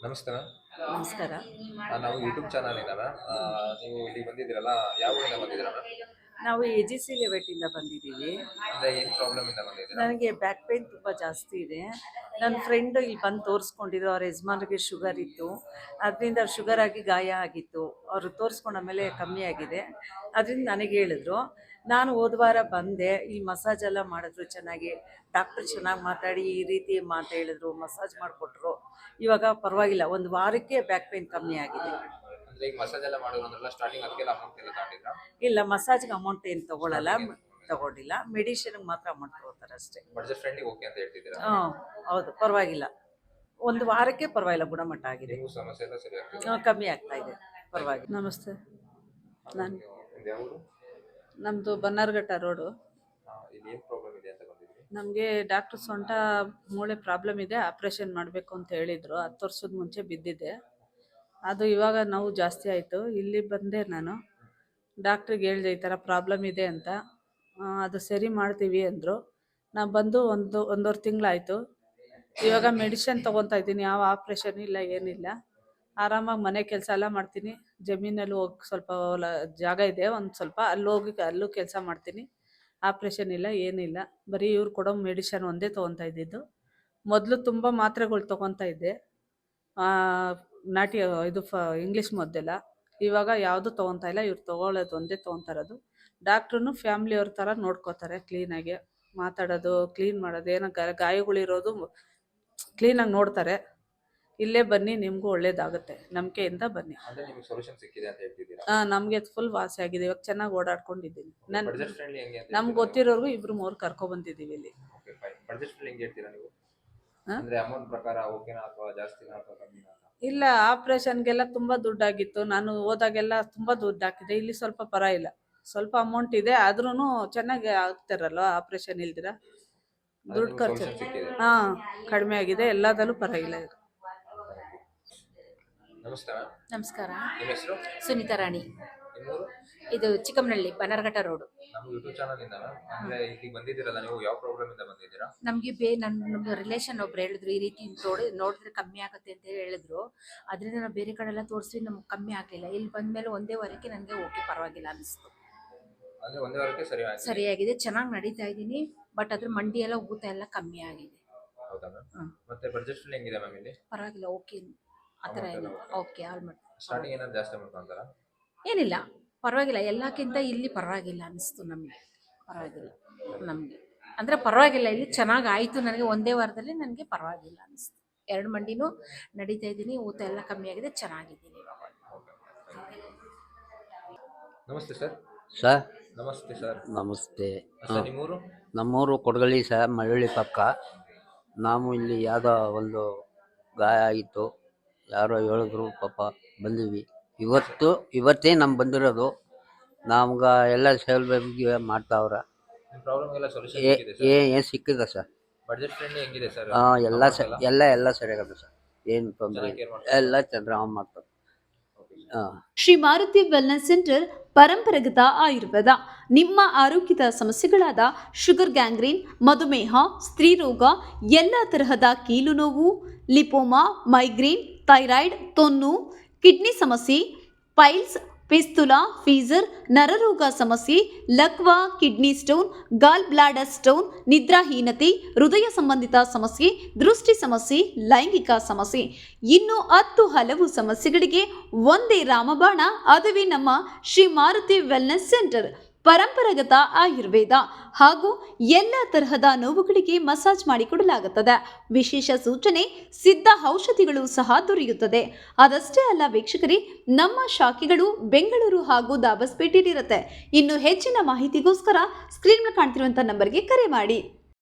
Ma'am ನಮಸ್ಕಾರ. ನಾವು YouTube channel ಏನಾರ ನೀವು ಇಲ್ಲಿ ಬಂದಿದ್ದೀರಲ್ಲ. ಯಾವ ಊರಿಂದ ಬಂದಿದ್ದೀರಾ ನಾವು ಎ ಜಿ ಸಿ ಲೆವೆಟಿಂದ ಬಂದಿದ್ದೀವಿ. ಅಂದ್ರೆ ಏನು ಪ್ರಾಬ್ಲಮ್ ಇಂದ ಬಂದಿದ್ದೀರಾ? ನನಗೆ ಬ್ಯಾಕ್ ಪೇನ್ ತುಂಬ ಜಾಸ್ತಿ ಇದೆ. ನನ್ನ ಫ್ರೆಂಡ್ ಇಲ್ಲಿ ಬಂದು ತೋರಿಸ್ಕೊಂಡಿದ್ರು ಅವ್ರ ಯಜಮಾನ್ರಿಗೆ ಶುಗರ್ ಇತ್ತು. ಅದರಿಂದ ಶುಗರ್ ಆಗಿ ಗಾಯ ಆಗಿತ್ತು. ಅವರು ತೋರಿಸ್ಕೊಂಡ ಮೇಲೆ ಕಮ್ಮಿ ಆಗಿದೆ. ಅದರಿಂದ ನನಗೆ ಹೇಳಿದ್ರು ನಾನು ಹೋದ ವಾರ ಬಂದೆ ಈ ಮಸಾಜ್ ಎಲ್ಲ ಮಾಡಿದ್ರು ಚೆನ್ನಾಗಿ. ಡಾಕ್ಟರ್ ಚೆನ್ನಾಗಿ ಮಾತಾಡಿ ಈ ರೀತಿ ಮಾತು ಹೇಳಿದ್ರು ಮಸಾಜ್ ಮಾಡಿಕೊಟ್ರು. ಇವಾಗ ಪರವಾಗಿಲ್ಲ ಒಂದು ವಾರಕ್ಕೆ ಬ್ಯಾಕ್ ಪೇನ್ ಕಮ್ಮಿ ಆಗಿದೆ. ಅಂದ್ರೆ ಈಗ ಮಸಾಜ್ ಎಲ್ಲ ಮಾಡೋದ್ರಲ್ಲ ಸ್ಟಾರ್ಟಿಂಗ್ ಅದಕ್ಕೆಲ್ಲ ಅಮೌಂಟ್ ಎಲ್ಲ ತಗೊಂಡಿದ್ರಾ? ಇಲ್ಲ ಮಸಾಜ್ಗೆ ಅಮೌಂಟ್ ಏನು ತಗೊಳ್ಳಲ್ಲ ತಗೊಂಡಿಲ್ಲ. ಮೆಡಿಷನ್ಗೆ ಮಾತ್ರ ಅಮೌಂಟ್ ತಗೋತಾರೆ ಅಷ್ಟೇ. ಬಡ್ಜೆಟ್ ಫ್ರೆಂಡಿಗೆ ಓಕೆ ಅಂತ ಹೇಳ್ತಿದ್ದೀರಾ? ಹಾಂ ಹೌದು ಪರವಾಗಿಲ್ಲ. ಒಂದು ವಾರಕ್ಕೆ ಪರವಾಗಿಲ್ಲ ಗುಣಮಟ್ಟ ಆಗಿದೆ. ನೀವು ಸಮಸ್ಯೆ ಎಲ್ಲ ಸರಿ ಆಗ್ತದೆ? ಆ, ಕಮ್ಮಿ ಆಗ್ತಾ ಇದೆ ಪರವಾಗಿಲ್ಲ. ನಮಸ್ತೆ. ನಾನು ನಿಮ್ದು ಯಾವ ಊರು? ನಮ್ಮದು ಬನ್ನಾರ್ಘಟ್ಟ ರೋಡು. ಇಲ್ಲಿ ಏನು ಪ್ರಾಬ್ಲಮ್ ಇದೆ ಅಂತ ಬಂದಿದ್ರಿ ನಮಗೆ ಡಾಕ್ಟರ್ ಸೊಂಟ ಮೂಳೆ ಪ್ರಾಬ್ಲಮ್ ಇದೆ ಆಪ್ರೇಷನ್ ಮಾಡಬೇಕು ಅಂತ ಹೇಳಿದರು. ಹತ್ತು ವರ್ಷದ ಮುಂಚೆ ಬಿದ್ದಿದ್ದೆ ಅದು ಇವಾಗ ನೋವು ಜಾಸ್ತಿ ಆಯಿತು. ಇಲ್ಲಿ ಬಂದೆ ನಾನು. ಡಾಕ್ಟ್ರಿಗೆ ಹೇಳಿದೆ ಈ ಥರ ಪ್ರಾಬ್ಲಮ್ ಇದೆ ಅಂತ. ಅದು ಸರಿ ಮಾಡ್ತೀವಿ ಅಂದರು. ನಾನು ಬಂದು ಒಂದು, ಒಂದೂವರೆ ತಿಂಗಳಾಯಿತು. ಇವಾಗ ಮೆಡಿಷನ್ ತೊಗೊತಾ ಇದ್ದೀನಿ. ಯಾವ ಆಪ್ರೇಷನ್ ಇಲ್ಲ, ಏನಿಲ್ಲ. ಆರಾಮಾಗಿ ಮನೆ ಕೆಲಸ ಎಲ್ಲ ಮಾಡ್ತೀನಿ. ಜಮೀನಲ್ಲಿ ಹೋಗಿ ಸ್ವಲ್ಪ ಜಾಗ ಇದೆ. ಒಂದು ಸ್ವಲ್ಪ ಅಲ್ಲಿ ಹೋಗಿ, ಅಲ್ಲೂ ಕೆಲಸ ಮಾಡ್ತೀನಿ. ಆಪ್ರೇಷನ್ ಇಲ್ಲ, ಏನಿಲ್ಲ. ಬರೀ ಇವ್ರು ಕೊಡೋ ಮೆಡಿಷನ್ ಒಂದೇ ತೊಗೊತಾ ಇದ್ದಿದ್ದು. ಮೊದಲು ತುಂಬ ಮಾತ್ರೆಗಳು ತೊಗೊತಾ ಇದ್ದೆ. ನಾಟಿ ಇದು ಫ ಇಂಗ್ಲೀಷ್ ಮದ್ದೆಲ್ಲ. ಇವಾಗ ಯಾವುದು ತೊಗೊತಾ ಇಲ್ಲ ಇವ್ರು ತೊಗೊಳ್ಳೋದು ಒಂದೇ ತೊಗೊತಾ ಇರೋದು. ಫ್ಯಾಮಿಲಿ ಫ್ಯಾಮ್ಲಿಯವ್ರ ಥರ ನೋಡ್ಕೋತಾರೆ ಕ್ಲೀನಾಗಿ ಮಾತಾಡೋದು ಕ್ಲೀನ್ ಮಾಡೋದು ಏನೋ ಗ ಗಾಯಗಳಿರೋದು ಕ್ಲೀನಾಗಿ ನೋಡ್ತಾರೆ. ಇಲ್ಲೇ ಬನ್ನಿ ನಿಮಗೂ ಒಳ್ಳೇದಾಗುತ್ತೆ. ನಂಬಿಕೆಯಿಂದ ಬನ್ನಿ. ಹಾಂ ನಿಮಗೆ ಸೊಲ್ಯೂಷನ್ ಸಿಕ್ಕಿದೆ ಅಂತ ಹೇಳ್ತಿದ್ದೀರಾ? ಆ, ನಮಗೆ ಫುಲ್ ವಾಸಿ ಆಗಿದೆ. ಇವಾಗ ಚೆನ್ನಾಗಿ ಓಡಾಡ್ಕೊಂಡಿದ್ದೀನಿ. ಅಂತ ನಮ್ಗೆ ಗೊತ್ತಿರೋರ್ಗು ಇಬ್ರು ಮೂರು ಇಲ್ಲಿ. ಫ್ರೆಂಡ್ಲಿ ಹೇಳ್ತೀರಾ ನೀವು? ಅಂದ್ರೆ ಅಮೌಂಟ್ ಪ್ರಕಾರ ಓಕೆನಾ ಅಥವಾ ಜಾಸ್ತಿನಾ ಅಥವಾ ಕಮ್ಮಿನಾ ಇಲ್ಲ ಆಪ್ರೇಷನ್ಗೆಲ್ಲ ತುಂಬ ದುಡ್ಡಾಗಿತ್ತು. ನಾನು ಹೋದಾಗೆಲ್ಲ ತುಂಬ ದುಡ್ಡು ಹಾಕಿದೆ. ಇಲ್ಲಿ ಸ್ವಲ್ಪ ಪರ ಇಲ್ಲ. ಸ್ವಲ್ಪ ಅಮೌಂಟ್ ಇದೆ ಆದ್ರೂ ಚೆನ್ನಾಗಿ ಆಗ್ತಾರಲ್ವ ಆಪರೇಷನ್ ಇಲ್ದಿರ? ದುಡ್ಡು ಖರ್ಚು. ಹಾ ಕಡಿಮೆ ಆಗಿದೆ. ಎಲ್ಲದಲ್ಲೂ ಪರವಾಗಿಲ್ಲ ನಮಸ್ಕಾರ. ಸುನೀತಾ ರಾಣಿ. ಇದು ಚಿಕ್ಕಮನಹಳ್ಳಿ ಬನರ್ಘಟ್ಟ ರೋಡ್. ನಮ್ಮ ಯೂಟ್ಯೂಬ್ ಚಾನಲ್ ಇಂದ ಅಂದ್ರೆ ಇಲ್ಲಿ ಬಂದಿದ್ದೀರಲ್ಲ ನೀವು ಯಾವ ಪ್ರಾಬ್ಲಮ್ ಇಂದ ಬಂದಿದ್ದೀರಾ? ನಮಗೆ ಬೇ ನನ್ನ ರಿಲೇಷನ್ ಒಬ್ರು ಹೇಳಿದ್ರು ಈ ರೀತಿ ನೋಡಿ ನೋಡಿದ್ರೆ ಕಮ್ಮಿ ಆಗುತ್ತೆ ಅಂತ ಹೇಳಿದ್ರು. ಅದರಿಂದ ನಾವು ಬೇರೆ ಕಡೆ ಎಲ್ಲ ತೋರಿಸಿ ನಮ್ಗೆ ಕಮ್ಮಿ ಆಗಲಿಲ್ಲ. ಇಲ್ಲಿ ಬಂದ್ಮೇಲೆ ಒಂದೇ ವಾರಕ್ಕೆ ನನಗೆ ಓಕೆ ಪರವಾಗಿಲ್ಲ ಅನಿಸ್ತು. ಅಂದ್ರೆ ಒಂದೇ ವಾರಕ್ಕೆ ಸರಿ ಆಯ್ತು ಸರಿಯಾಗಿದೆ. ಚೆನ್ನಾಗಿ ನಡೀತಾ ಇದ್ದೀನಿ ಬಟ್ ಅದ್ರ ಮಂಡಿ ಎಲ್ಲ ಊತ ಎಲ್ಲ ಕಮ್ಮಿ ಆಗಿದೆ. ಹೌದಾ ಮ್ಯಾಮ್ ಹ್ಮ್. ಮತ್ತೆ ಬಡ್ಜೆಟ್ ಫ್ರೆಂಡ್ ಹೆಂಗಿದೆ ಮ್ಯಾಮ್ ಇಲ್ಲಿ? ಪರವಾಗಿಲ್ಲ ಓಕೆ ಆ ಥರ ಏನಿಲ್ಲ ಓಕೆ ಆಲ್ಮೋಸ್ಟ್ ಸ್ಟಾರ್ಟಿಂಗ್ ಏನಾದ್ರು ಜಾಸ್ತಿ ಮಾಡ್ಕೊಂತಾರ? ಏನಿಲ್ಲ. ಪರವಾಗಿಲ್ಲ. ಎಲ್ಲಕ್ಕಿಂತ ಇಲ್ಲಿ ಪರವಾಗಿಲ್ಲ ಅನಿಸ್ತು ನಮಗೆ. ಪರವಾಗಿಲ್ಲ ನಮಗೆ. ಅಂದರೆ ಪರವಾಗಿಲ್ಲ. ಇಲ್ಲಿ ಚೆನ್ನಾಗಿ ಆಯಿತು ನನಗೆ ಒಂದೇ ವಾರದಲ್ಲಿ ನನಗೆ ಪರವಾಗಿಲ್ಲ ಅನಿಸ್ತು. ಎರಡು ಮಂಡಿನೂ ನಡೀತಾ ಇದ್ದೀನಿ. ಊತ ಎಲ್ಲ ಕಮ್ಮಿ ಆಗಿದೆ. ಚೆನ್ನಾಗಿದ್ದೀನಿ. ಇವಾಗ ನಮಸ್ತೆ ಸರ್. ಸರ್. ನಮಸ್ತೆ ಸರ್. ನಮಸ್ತೆ. ಸರ್ ನಿಮ್ಮೂರು? ನಮ್ಮೂರು ಕೊಡಗಳ್ಳಿ ಸರ್ ಮಳ್ಳಳ್ಳಿ ಪಕ್ಕ. ನಾವು ಇಲ್ಲಿ ಯಾವುದೋ ಒಂದು ಗಾಯ ಆಗಿತ್ತು ಯಾರೋ ಹೇಳಿದ್ರು ಪಾಪ ಬಂದೀವಿ. ಇವತ್ತು ಇವತ್ತೇ ನಮ್ಮ ಬಂದಿರೋದು. ನಮ್ಗೆ ಎಲ್ಲ ಸೌಲಭ್ಯ ಮಾಡ್ತಾವ್ರೆ. ಏನ್ ಪ್ರಾಬ್ಲಮ್ ಎಲ್ಲ ಸೊಲ್ಯೂಷನ್ ಏ ಏನು ಸಿಕ್ಕಿದೆ ಸರ್. ಬಜೆಟ್ ಫ್ರೆಂಡ್ಲಿ ಹೆಂಗಿದೆ ಸರ್? ಹಾಂ ಎಲ್ಲ ಸ ಎಲ್ಲ? ಎಲ್ಲ ಸರಿಯಾಗದ ಸರ್. ಏನ್ ತೊಂದರೆ ಎಲ್ಲ ಚಂದ್ರ ಮಾಡ್ತಾರೆ. ಹಾಂ. ಶ್ರೀ ಮಾರುತಿ ವೆಲ್ನೆಸ್ ಸೆಂಟರ್ ಪರಂಪರಾಗತ ಆಯುರ್ವೇದ. ನಿಮ್ಮ ಆರೋಗ್ಯದ ಸಮಸ್ಯೆಗಳಾದ ಶುಗರ್ ಗ್ಯಾಂಗ್ರೀನ್ ಮಧುಮೇಹ ಸ್ತ್ರೀರೋಗ ಎಲ್ಲ ತರಹದ ಕೀಲು ನೋವು ಲಿಪೋಮಾ ಮೈಗ್ರೇನ್ ಥೈರಾಯ್ಡ್ ತೊನ್ನು ಕಿಡ್ನಿ ಸಮಸ್ಯೆ, ಪೈಲ್ಸ್, ಪಿಸ್ತುಲಾ, ಫೀಸರ್, ನರರೋಗ ಸಮಸ್ಯೆ, ಲಕ್ವಾ, ಕಿಡ್ನಿ ಸ್ಟೋನ್, ಗಾಲ್ ಬ್ಲಾಡರ್ ಸ್ಟೋನ್, ನಿದ್ರಾಹೀನತೆ, ಹೃದಯ ಸಂಬಂಧಿತ ಸಮಸ್ಯೆ, ದೃಷ್ಟಿ ಸಮಸ್ಯೆ, ಲೈಂಗಿಕ ಸಮಸ್ಯೆ. ಇನ್ನು ಹತ್ತು ಹಲವು ಸಮಸ್ಯೆಗಳಿಗೆ ಒಂದೇ ರಾಮಬಾಣ. ಅದುವೇ ನಮ್ಮ ಶ್ರೀ ಮಾರುತಿ ವೆಲ್ನೆಸ್ ಸೆಂಟರ್. ಪರಂಪರಾಗತ ಆಯುರ್ವೇದ ಹಾಗೂ ಎಲ್ಲ ತರಹದ ನೋವುಗಳಿಗೆ ಮಸಾಜ್ ಮಾಡಿಕೊಡಲಾಗುತ್ತದೆ. ವಿಶೇಷ ಸೂಚನೆ, ಸಿದ್ಧ ಔಷಧಿಗಳು ಸಹ ದೊರೆಯುತ್ತದೆ. ಅದಷ್ಟೇ ಅಲ್ಲ ವೀಕ್ಷಕರೇ, ನಮ್ಮ ಶಾಖೆಗಳು ಬೆಂಗಳೂರು ಹಾಗೂ ದಾಬಸ್ಪೇಟೆಯಲ್ಲಿರುತ್ತೆ. ಇನ್ನು ಹೆಚ್ಚಿನ ಮಾಹಿತಿಗೋಸ್ಕರ ಸ್ಕ್ರೀನ್ ಕಾಣ್ತಿರುವಂತಹ ನಂಬರ್ಗೆ ಕರೆ ಮಾಡಿ.